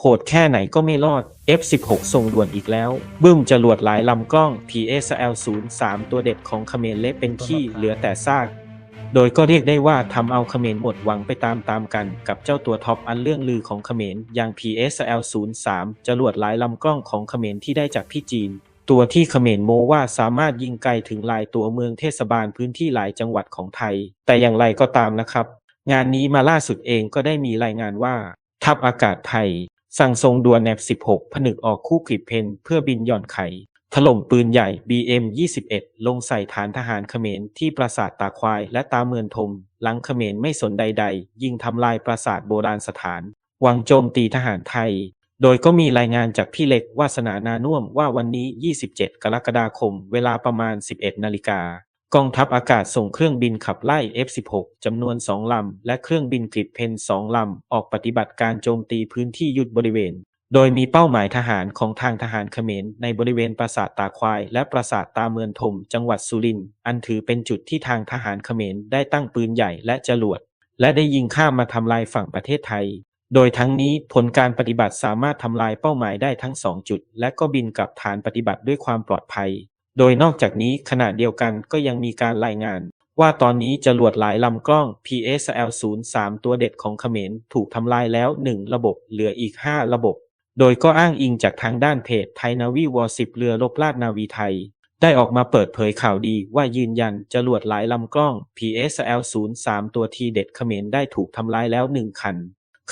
โหดแค่ไหนก็ไม่รอด F16 ส่งด่วนอีกแล้ว บึ้มจรวดหลายลำกล้อง PSL-03 ตัวเด็ดของเขมรเละเป็นขี้เหลือแต่ซาก โดยก็เรียกได้ว่าทำเอาเขมรหมดหวังไปตามๆกัน กับเจ้าตัวท็อปอันเรื่องลือของเขมรอย่าง PSL-03 จรวดหลายลำกล้องของเขมรที่ได้จากพี่จีน ตัวที่เขมรโมว่าสามารถยิงไกลถึงลายตัวเมืองเทศบาลพื้นที่หลายจังหวัดของไทย แต่อย่างไรก็ตามนะครับ งานนี้มาล่าสุดเองก็ได้มีรายงานว่าทัพอากาศไทย สั่งทรงด่วนแนบ 16 ผนึกออกคู่กริบเพนเพื่อบินหย่อนไข่ ถล่มปืนใหญ่ BM-21 ลงใส่ฐานทหารเขมรที่ปราสาทตาควายและตาเมือนทม หลังเขมรไม่สนใดๆ ยิงทำลายปราสาทโบราณสถานวังโจมตีทหารไทย โดยก็มีรายงานจากพี่เล็กวาสนานานุ่วมว่าวันนี้ 27 กรกฎาคม เวลาประมาณ 11 นาฬิกา กองทัพอากาศส่งเครื่องบินขับไล่ F-16 จำนวน 2 ลำ และเครื่องบินกริดเพน 2 ลำ ออกปฏิบัติการโจมตีพื้นที่ยุทธบริเวณ โดยมีเป้าหมายทหารของทางทหารเขมรในบริเวณปราสาทตาควาย และปราสาทตาเมือนทมจังหวัดสุรินทร์ อันถือเป็นจุดที่ทางทหารเขมรได้ตั้งปืนใหญ่และจรวด และได้ยิงข้ามมาทำลายฝั่งประเทศไทย โดยทั้งนี้ผลการปฏิบัติสามารถทำลายเป้าหมายได้ทั้ง 2 จุด และก็บินกลับฐานปฏิบัติด้วยความปลอดภัย โดยนอกจากนี้ขณะเดียวกันก็ยังมีการรายงาน ว่าตอนนี้จรวดหลายลำกล้อง PSL-03 ตัวเด็ดของเขมรถูกทำลายแล้ว 1 ระบบเหลืออีก 5 ระบบ โดยก็อ้างอิงจากทางด้านเพจไทยนาวีวอร์สิบเรือรบลาดนาวีไทย ได้ออกมาเปิดเผยข่าวดีว่ายืนยันจรวดหลายลำกล้อง PSL-03 ตัวทีเด็ดเขมรได้ถูกทำลายแล้ว 1 คัน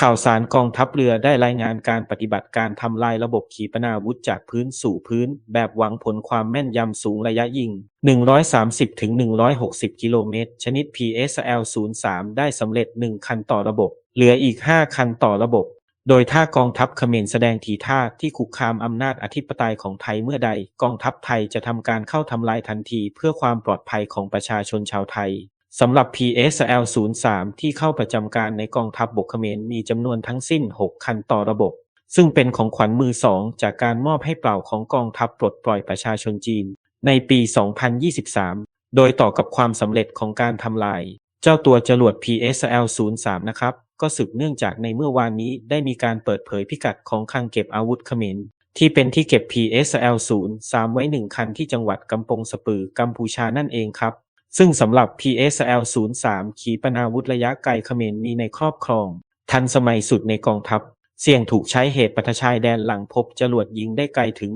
ข่าวสารกองทัพเรือได้รายงานการปฏิบัติการทำลายระบบขีปนาวุธจากพื้นสู่พื้น แบบหวังผลความแม่นยำสูงระยะยิง 130-160 กิโลเมตร ชนิด PSL-03 ได้สำเร็จ 1 คันต่อระบบ เหลืออีก 5 คันต่อระบบ โดยถ้ากองทัพเขมรแสดงทีท่าที่คุกคามอำนาจอธิปไตยของไทยเมื่อใด กองทัพไทยจะทำการเข้าทำลายทันทีเพื่อความปลอดภัยของประชาชนชาวไทย สำหรับ PSL-03 ที่เข้าประจำการในกองทัพบบกเขมรมีจำนวนทั้งสิ้น 6 คันต่อระบบ ซึ่งเป็นของขวัญมือสองจากการมอบให้เปล่าของกองทัพปลดปล่อยประชาชนจีน ในปี 2023 โดยต่อกับความสำเร็จของการทำลาย เจ้าตัวจรวด PSL-03 นะครับ ก็สืบเนื่องจากในเมื่อวานนี้ได้มีการเปิดเผยพิกัดของคลังเก็บอาวุธเขมรที่เป็นที่เก็บ PSL-03 ไว้หนึ่งคันที่จังหวัดกำปงสปือกัมพูชานั่นเองครับ ซึ่งสำหรับ PSL-03 ขีปนาวุธระยะไกลเขมรมีในครอบครอง ทันสมัยสุดในกองทัพ เสี่ยงถูกใช้เหตุปะทะชายแดนหลังพบจรวดยิงได้ไกลถึง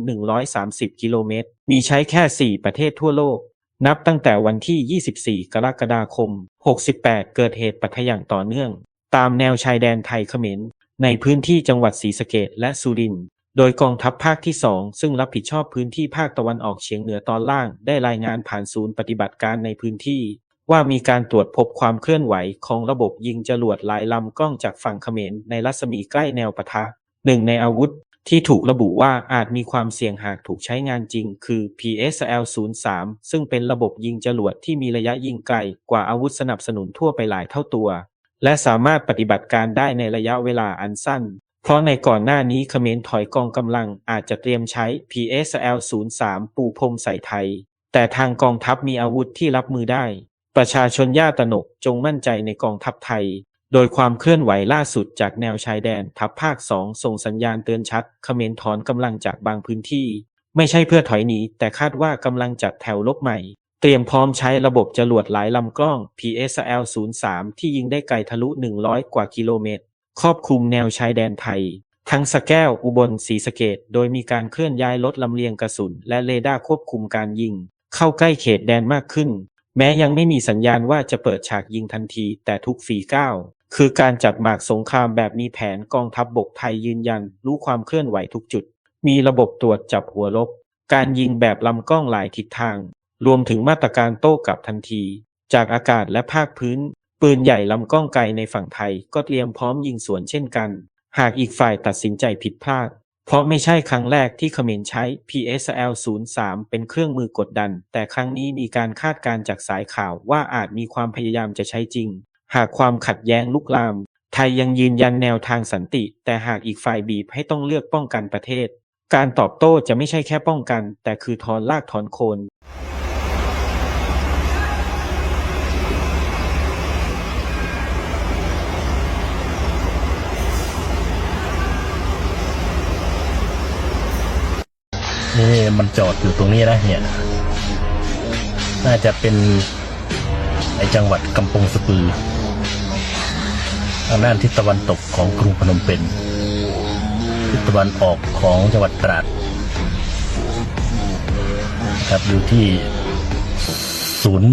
130 กิโลเมตร มีใช้แค่ 4 ประเทศทั่วโลก นับตั้งแต่วันที่ 24 กรกฎาคม 68 เกิดเหตุปะทะอย่างต่อเนื่อง ตามแนวชายแดนไทยเขมรในพื้นที่จังหวัดศรีสะเกษและสุรินทร์ โดยกองทัพภาคที่ 2 ซึ่งรับผิดชอบพื้นที่ภาคตะวันออกเฉียงเหนือตอนล่าง ได้รายงานผ่านศูนย์ปฏิบัติการในพื้นที่ ว่ามีการตรวจพบความเคลื่อนไหวของระบบยิงจรวดหลายลำกล้องจากฝั่งเขมรในรัศมีใกล้แนวปะทะหนึ่งในอาวุธที่ถูกระบุว่าอาจมีความเสี่ยงหากถูกใช้งานจริง คือ PSL-03 ซึ่งเป็นระบบยิงจรวดที่มีระยะยิงไกลกว่าอาวุธสนับสนุนทั่วไปหลายเท่าตัว และสามารถปฏิบัติการได้ในระยะเวลาอันสั้น เพราะในก่อนหน้านี้เขมรถอยกองกำลังอาจจะเตรียมใช้ PSL-03 ปูพรมใส่ไทย แต่ทางกองทัพมีอาวุธที่รับมือได้ ประชาชนย่าตนกจงมั่นใจในกองทัพไทย โดยความเคลื่อนไหวล่าสุดจากแนวชายแดนทัพภาคสองส่งสัญญาณเตือนชัดเขมรถอนกำลังจากบางพื้นที่ ไม่ใช่เพื่อถอยหนีแต่คาดว่ากำลังจัดแถวลบใหม่ เตรียมพร้อมใช้ระบบจรวดหลายลำกล้อง PSL-03 ที่ยิงได้ไกลทะลุ 100 กว่ากิโลเมตร ครอบคลุมแนวชายแดนไทย ทั้งสะแก้ว อุบล ศรีสะเกดโดยมีการเคลื่อนย้ายรถลำเลียงกระสุน และเรดาร์ควบคุมการยิง เข้าใกล้เขตแดนมากขึ้น แม้ยังไม่มีสัญญาณว่าจะเปิดฉากยิงทันที แต่ทุกฝีก้าวคือการจัดหมากสงครามแบบมีแผนกองทัพบบกไทยยืนยัน รู้ความเคลื่อนไหวทุกจุด มีระบบตรวจจับหัวลบการยิงแบบลำกล้องหลายทิศทาง รวมถึงมาตรการโต้กลับทันที จากอากาศและภาคพื้น ปืนใหญ่ลำกล้องไกลในฝั่งไทยก็เตรียมพร้อมยิงสวนเช่นกัน หากอีกฝ่ายตัดสินใจผิดพลาด เพราะไม่ใช่ครั้งแรกที่เขมรใช้ PSL-03 เป็นเครื่องมือกดดัน แต่ครั้งนี้มีการคาดการณ์จากสายข่าวว่าอาจมีความพยายามจะใช้จริง หากความขัดแย้งลุกลาม ไทยยังยืนยันแนวทางสันติ แต่หากอีกฝ่ายบีบให้ต้องเลือกป้องกันประเทศ การตอบโต้จะไม่ใช่แค่ป้องกัน แต่คือถอนลากถอนโคน นี่ มันจอดอยู่ตรงนี้นะเนี่ย น่าจะเป็นไอจังหวัดกำปงสปือทางด้านทิศตะวันตกของกรุงพนมเปญทิศตะวันออกของจังหวัดตราดครับอยู่ที่ศูนย์